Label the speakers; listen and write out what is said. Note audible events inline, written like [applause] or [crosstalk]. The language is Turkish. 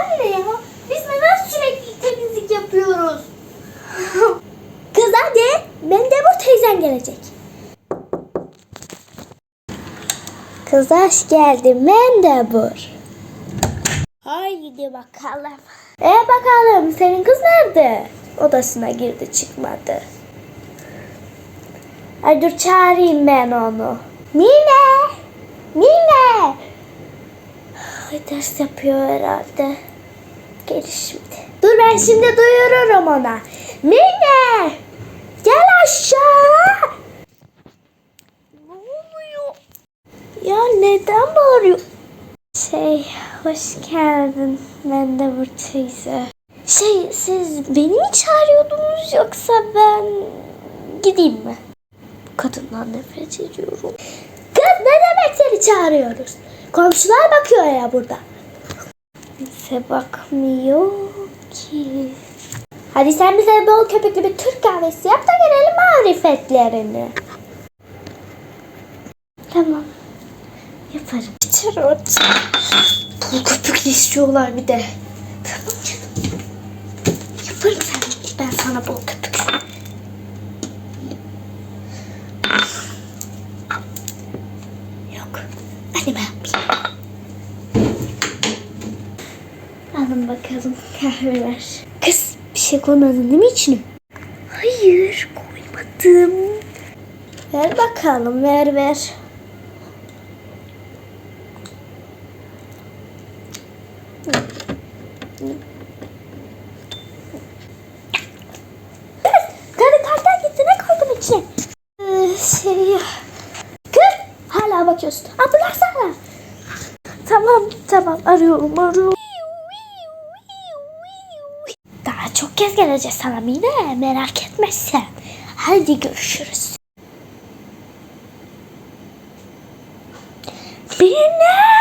Speaker 1: Anne ya biz neden sürekli temizlik yapıyoruz? [laughs] Kız hadi Mendebur teyzen gelecek. Kız hoş geldin Mendebur. Haydi bakalım. E bakalım senin kız nerede? Odasına girdi çıkmadı. Ay dur çağırayım ben onu. Mine! Mine! Ay ders yapıyor herhalde. Gel şimdi. Dur ben şimdi duyururum ona. Mine! Gel aşağı! Ne oluyor? Ya neden bağırıyor? Şey, hoş geldin. Ben de bu teyze. Şey, siz beni mi çağırıyordunuz yoksa ben gideyim mi? Bu kadından nefret ediyorum. Kız ne demek seni çağırıyoruz? Komşular bakıyor ya burada. Kimse bakmıyor ki. Hadi sen bize bol köpüklü bir Türk kahvesi yap da görelim marifetlerini. Tamam. Yaparım. Çarot. Bol köpüklü istiyorlar bir de. Tamam canım. Yaparım sen. Ben sana bol köpüklü. Yok. Hadi ben yapayım. Alın bakalım kahveler. Kız bir şey koymadın değil mi içine? Hayır koymadım. Ver bakalım ver ver. Karı kartal gitti ne koydun içine? Ee, şey Kız hala bakıyorsun. Abla sana. Tamam tamam arıyorum arıyorum. Çok kez geleceğiz sana Mine merak etme sen. Hadi görüşürüz. Mine!